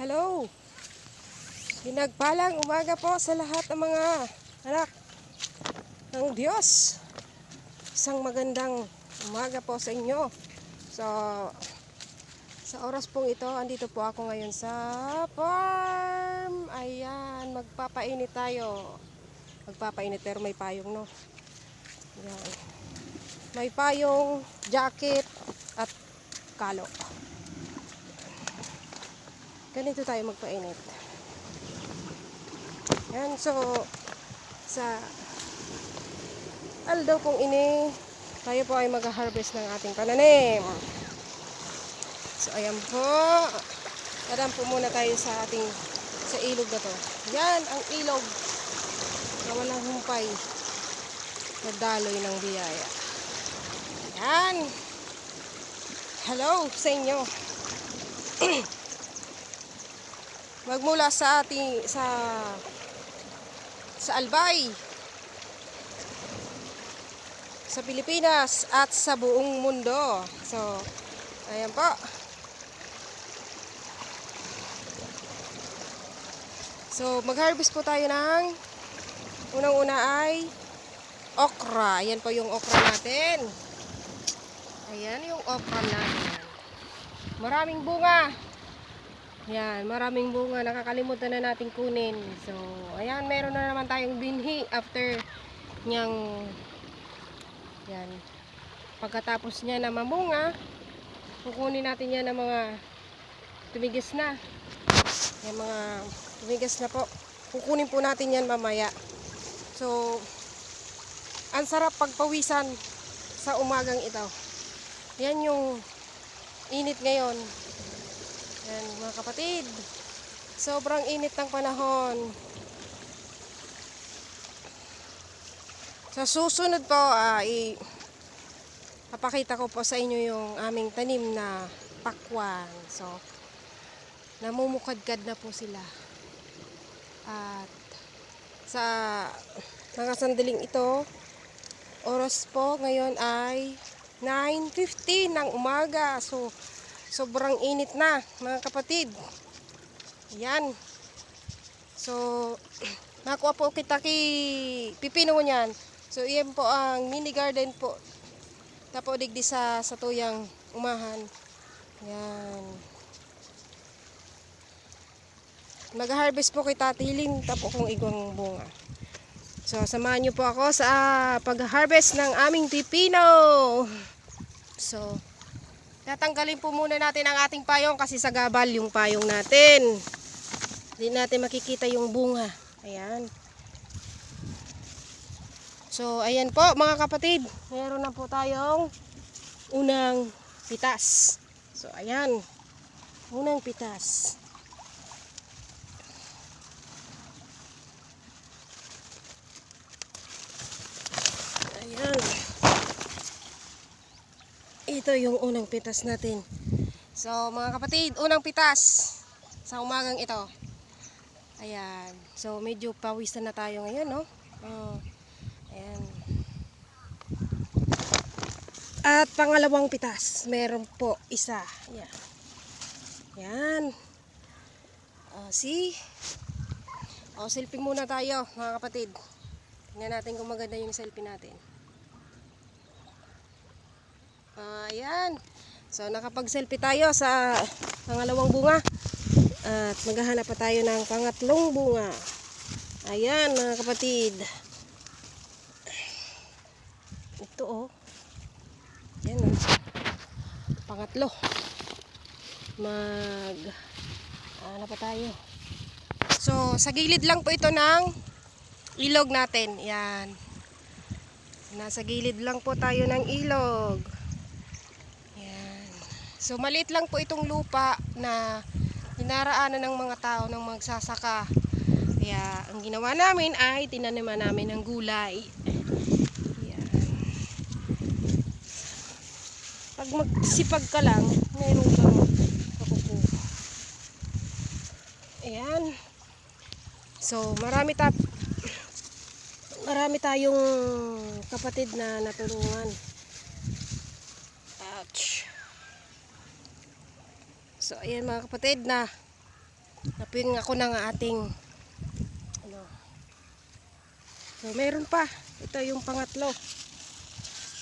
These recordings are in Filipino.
Hello. Pinagpalang umaga po sa lahat ng mga anak ng Diyos. Isang magandang umaga po sa inyo. So, sa oras pong ito, andito po ako ngayon sa farm. Ayan, magpapainit tayo. Magpapainit pero may payong, no? Ayan. May payong, jacket, at kalo. Ganito tayo magpainit. Yan, so, sa aldaw pong ini, tayo po ay mag-harvest ng ating pananim. So, ayan po. Tadaan po muna tayo sa ating, sa ilog na to. Yan, ang ilog na walang humpay na daloy ng biyaya. Yan. Hello sa inyo. Magmula sa ating sa sa Albay sa Pilipinas at sa buong mundo. So, ayan po. So, mag-harvest po tayo ng unang-una ay okra. Ayan po yung okra natin. Ayan yung okra natin. Maraming bunga. Yan, maraming bunga. Nakakalimutan na natin kunin. So, ayan, meron na naman tayong binhi after niyang yan. Pagkatapos niya na mamunga, kukunin natin yan ng mga tumigis na. Yung mga tumigis na po. Kukunin po natin yan mamaya. So, ang sarap pagpawisan sa umagang ito. Yan yung init ngayon. Yan mga kapatid. Sobrang init ng panahon. Sa susunod po, ah, i papakita ko po sa inyo yung aming tanim na pakwan. So, namumukadkad na po sila. At sa mga sandaling ito, oras po ngayon ay 9.15 ng umaga. So, sobrang init na mga kapatid. Yan. So, nakuha po kita kay Pipino niyan. So, iyan po ang mini garden po. Tapo digdi sa sa tuyang umahan. Yan. Mag-harvest po kay Tati Hiling tapo kong igwang bunga. So, samahan niyo po ako sa pag-harvest ng aming pipino. So, tatanggalin po muna natin ang ating payong kasi sa gabal yung payong natin. Hindi natin makikita yung bunga. Ayan. So, ayan po mga kapatid. Meron na po tayong unang pitas. So, ayan. Unang pitas. Ayan. Ito yung unang pitas natin. So, mga kapatid, unang pitas sa umagang ito. Ayan. So, medyo pawisan na tayo ngayon, no? Oh. Ayan. At pangalawang pitas, meron po isa. Ayan. Ayan. Oh, see? Oh, selfie muna tayo, mga kapatid. Tingnan natin kung maganda yung selfie natin. Ayan. So, nakapag-selfie tayo sa pangalawang bunga. At maghahanap pa tayo ng pangatlong bunga. Ayan, mga kapatid. Ito, oh. Ayan, oh. Pangatlo. Mag... Ano pa tayo? So, sa gilid lang po ito ng ilog natin. Yan. Nasa gilid lang po tayo ng ilog. So maliit lang po itong lupa na dinaraanan ng mga tao ng magsasaka. Kaya ang ginawa namin ay tinaniman namin ng gulay. Yan. Pag magsipag ka lang, meron kang makukuha. Ayan. So marami tap marami tayong kapatid na natulungan. So, ayan mga kapatid na Naping ako ng ating ano. So, meron pa. Ito yung pangatlo.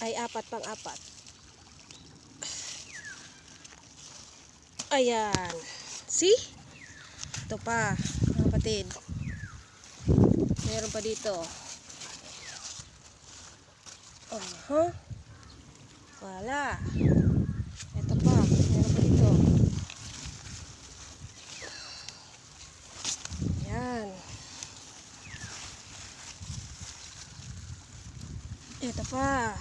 Ay, apat pang apat. Ayan. See? Ito pa, mga kapatid. Meron pa dito. Oh, huh? Wala. Ito pa, meron pa dito. Ayan. Ito pa.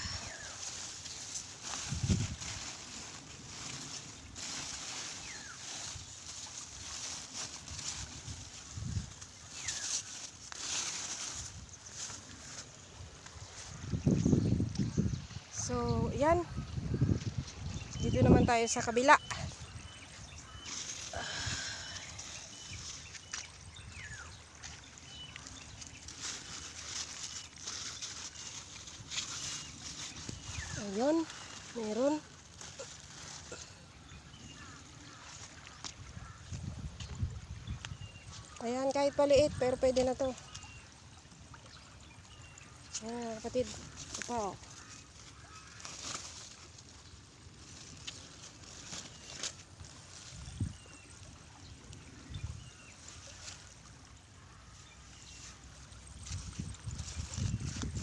So, yan. Dito naman tayo sa kabila. Ayun, meron. Paliit, pero pwede na to. Ayan, kapatid. Ito pa.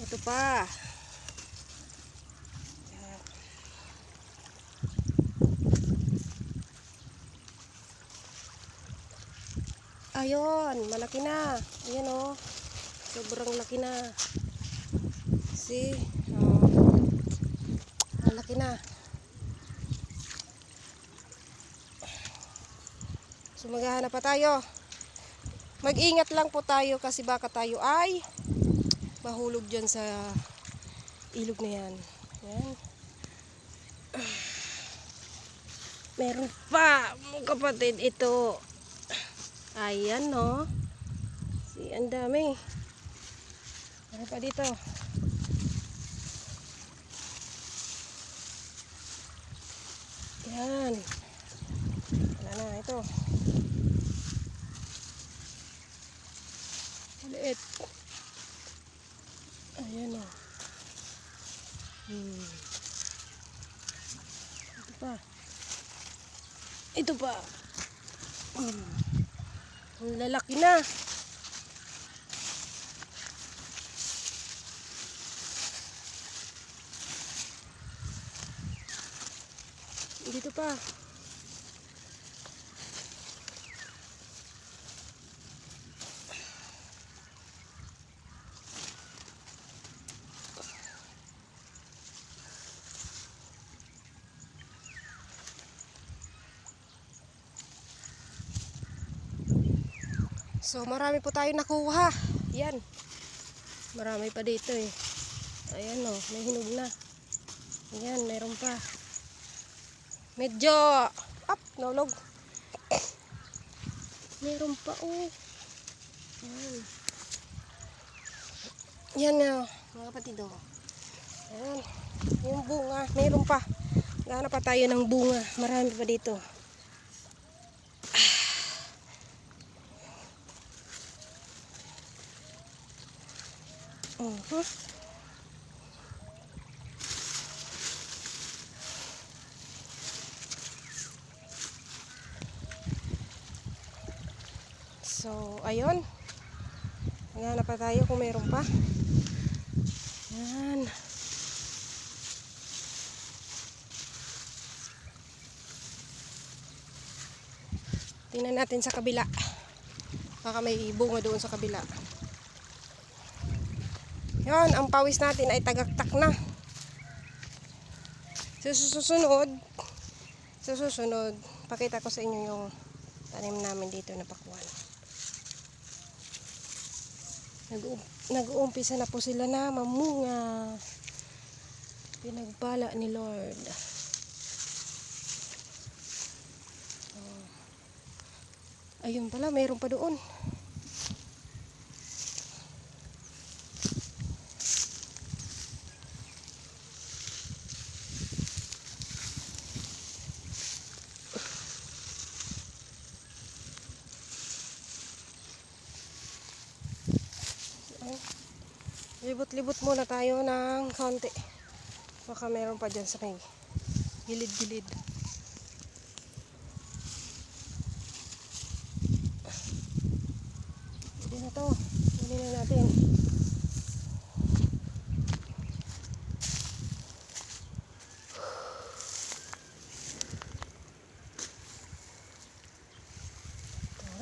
Ito pa. Ayun, malaki na. Ayan oh. Sobrang laki na. See? Oh. Malaki na. So pa tayo. Mag-ingat lang po tayo kasi baka tayo ay mahulog dyan sa ilog na yan. Yan. Meron pa, kapatid, ito. Ayan, no. Si, ang dami. Meron pa dito. Yan. Wala na, ito. Maliit. Ayan o. Hmm. Ito pa. Ito pa. Hmm. Ang lalaki na. Dito pa. So marami po tayo nakuha. Yan. Marami pa dito eh. Ayan o, may hinog na. Ayan, meron pa. Medyo up, naulog. Meron pa oh. Ayan. Yan na, mga kapatid oh. Ayan. Yung bunga, meron pa. Gana pa tayo ng bunga. Marami pa dito. Mhm. So, ayun. Maghanap pa tayo kung meron pa. Yan. Tingnan natin sa kabila. Baka may bunga doon sa kabila. Yan, ang pawis natin ay tagaktak na. Susunod, susunod, pakita ko sa inyo yung tanim namin dito na pakwan. Nag- Nag-uumpisa na po sila na mamunga. Pinagbala ni Lord. Oh. Ayun pala, mayroon pa doon. Libot-libot muna tayo ng konti. Baka meron pa dyan sa may gilid-gilid. Hindi na to. Hindi na natin.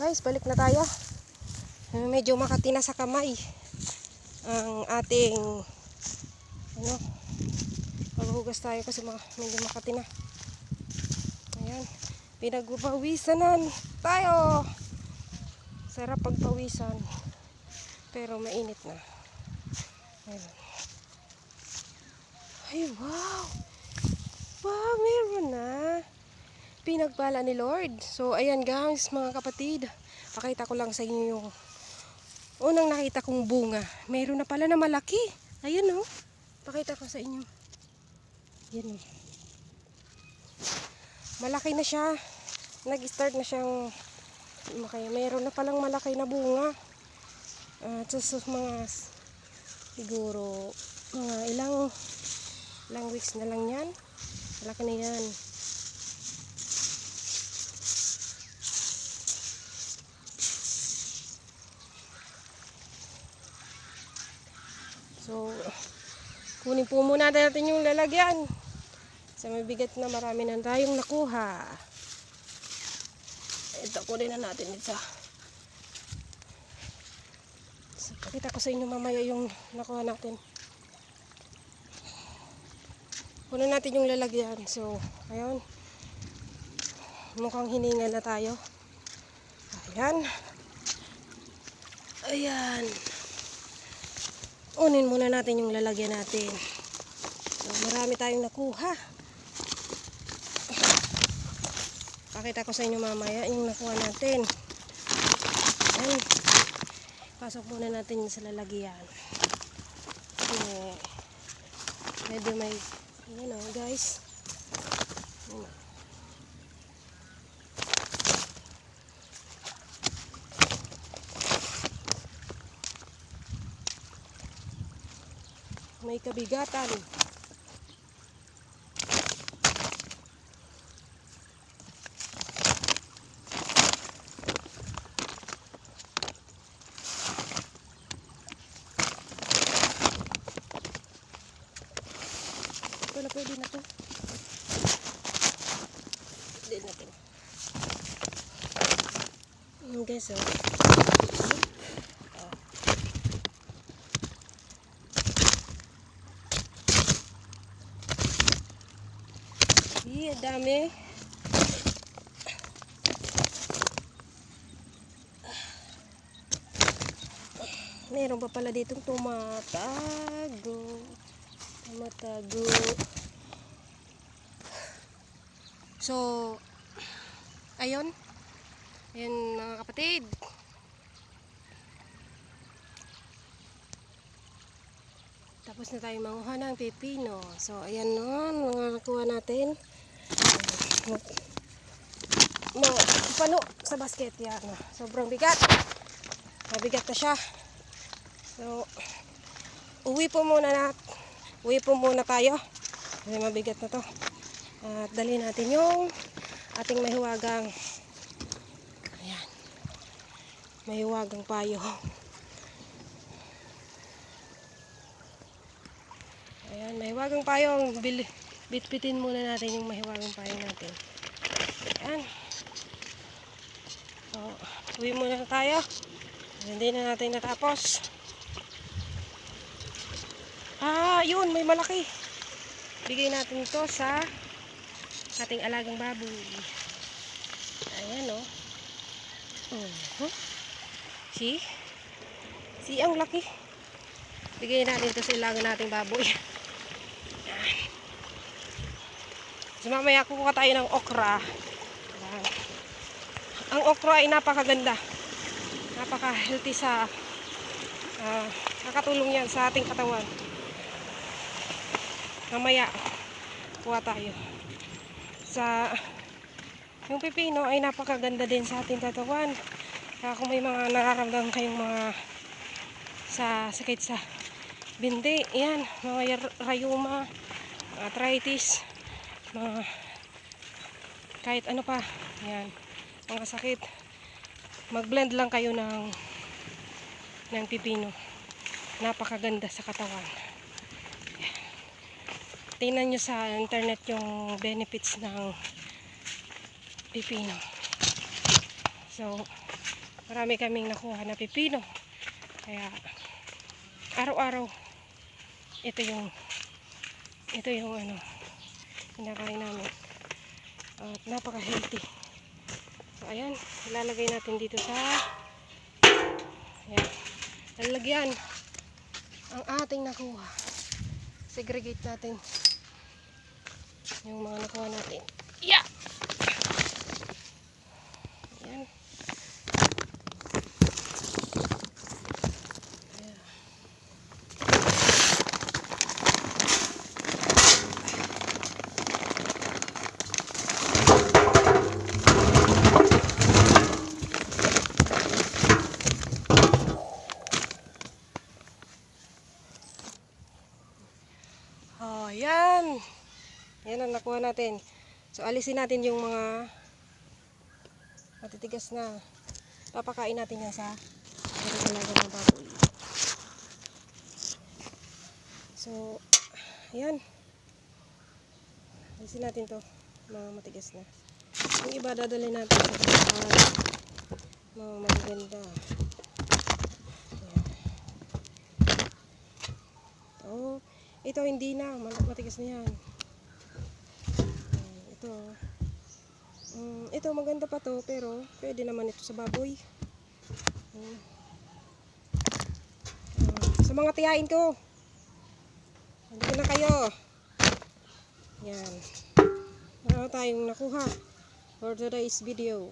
Guys, balik na tayo. Medyo makati na sa kamay ang ating ano maghugas tayo kasi mga, medyo makati na. Ayan. Pinagpawisan na tayo. Sarap pagpawisan. Pero mainit na. Ayan. Ay, wow! Wow, meron na. Pinagpala ni Lord. So, ayan guys, mga kapatid. Pakita ko lang sa inyo yung unang nakita kong bunga. Meron na pala na malaki. Ayan oh. Pakita ko sa inyo. Yan oh. Malaki na siya. Nag-start na siyang makaya. Meron na palang malaki na bunga. At sa sa mga siguro mga ilang ilang weeks na lang yan. Malaki na yan. So, kunin po muna natin yung lalagyan. Sa may bigat na marami na tayong nakuha. Ito, kunin na natin isa. So, pakita ko sa inyo mamaya yung nakuha natin. Kunin natin yung lalagyan. So, ayun. Mukhang hininga na tayo. Ayan. Ayan. Unin muna natin yung lalagyan natin. So, marami tayong nakuha. Pakita ko sa inyo mamaya yung nakuha natin. Ayan. Pasok muna natin sa lalagyan. Okay. Medyo may, you know, guys. Ayan. May kabigatan. Ito pwede na to. Pwede natin. Yung guys, oh. Iya, dami. Meron pa pala ditong tumatago. Tumatago. So, ayun. Ayun mga kapatid. Tapos na tayo manguha ng pepino. So, ayan nun, mga nakuha natin. Mo, pano sa basket yan. Sobrang bigat. Mabigat na siya. So, uwi po muna na. Uwi po muna tayo. Kasi mabigat na to. At dali natin yung ating mahiwagang ayan. Mahiwagang payo. Ayan, mahiwagang payong. Bil bitbitin muna natin yung mahiwagang payong natin. Ayan. So, uwi muna na tayo. Hindi na natin natapos. Ah, yun, may malaki. Bigay natin ito sa ating alagang baboy. Ayan, oh. Uh-huh. See? See, ang laki. Bigay natin ito sa ilagang nating baboy. So mamaya kukuha tayo ng okra. Ayan. Ang okra ay napakaganda. Napaka-healthy sa ah, nakatulong yan sa ating katawan. Mamaya kuha tayo. Sa yung pipino ay napakaganda din sa ating katawan. Kaya kung may mga nararamdaman kayong mga sa sakit sa bindi, yan, mga rayuma, arthritis, mga kahit ano pa, yan, mga sakit. Mag-blend lang kayo ng ng pipino. Napakaganda sa katawan. Tingnan nyo sa internet yung benefits ng pipino. So, marami kaming nakuha na pipino. Kaya, araw-araw, ito yung, ito yung ano, kinakain namin. At napaka-healthy. So, ayan, ilalagay natin dito sa, ayan, lalagyan ang ating nakuha. Segregate natin yung mga nakuha natin. Oh, yan. Yan ang nakuha natin. So, alisin natin yung mga matitigas na. Papakain natin yan sa alaga ng baboy. So, yan. Alisin natin to. Mga matigas na. Yung iba, dadalhin natin sa bahay. Mga magaganda. Yan. Oh, ito hindi na. Matigas na yan. Ito. Mm, ito maganda pa to pero pwede naman ito sa baboy. Sa mga tiyain ko. Nandito na kayo. Yan. Meron tayong nakuha for today's video.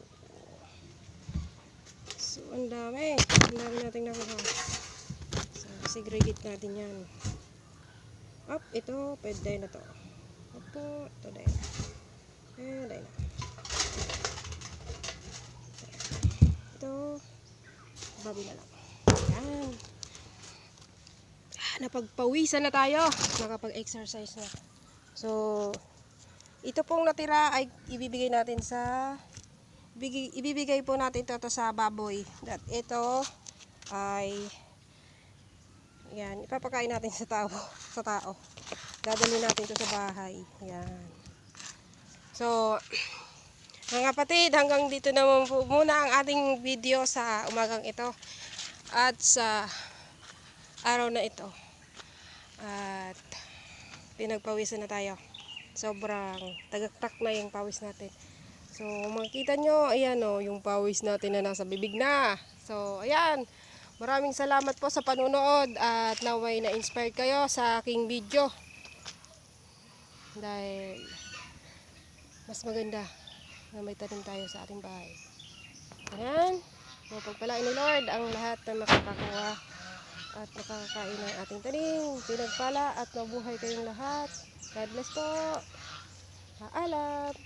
So, ang dami. Ang dami nating nakuha. So, segregate natin yan. Up, ito, pwede na to. Opo, ito dahil. Eh, dahil na. Ito, babi na lang. Yan. Ah, Napagpawisan na tayo. Nakapag-exercise na. So, ito pong natira ay ibibigay natin sa ibigay, ibibigay po natin to, to sa baboy. That ito ay yan, ipapakain natin sa tao, sa tao. Dadalhin natin ito sa bahay. Yan. So, mga kapatid, hanggang dito naman po muna ang ating video sa umagang ito. At sa araw na ito. At pinagpawisan na tayo. Sobrang tagaktak na yung pawis natin. So, makikita nyo, ayan o, yung pawis natin na nasa bibig na. So, ayan. Maraming salamat po sa panunood at naway na-inspired kayo sa aking video. Dahil mas maganda na may tanim tayo sa ating bahay. Ayan. Mapagpalain ni Lord ang lahat na makakakuha at makakain ng ating tanim. Pinagpala at mabuhay kayong lahat. God bless po. Paalam.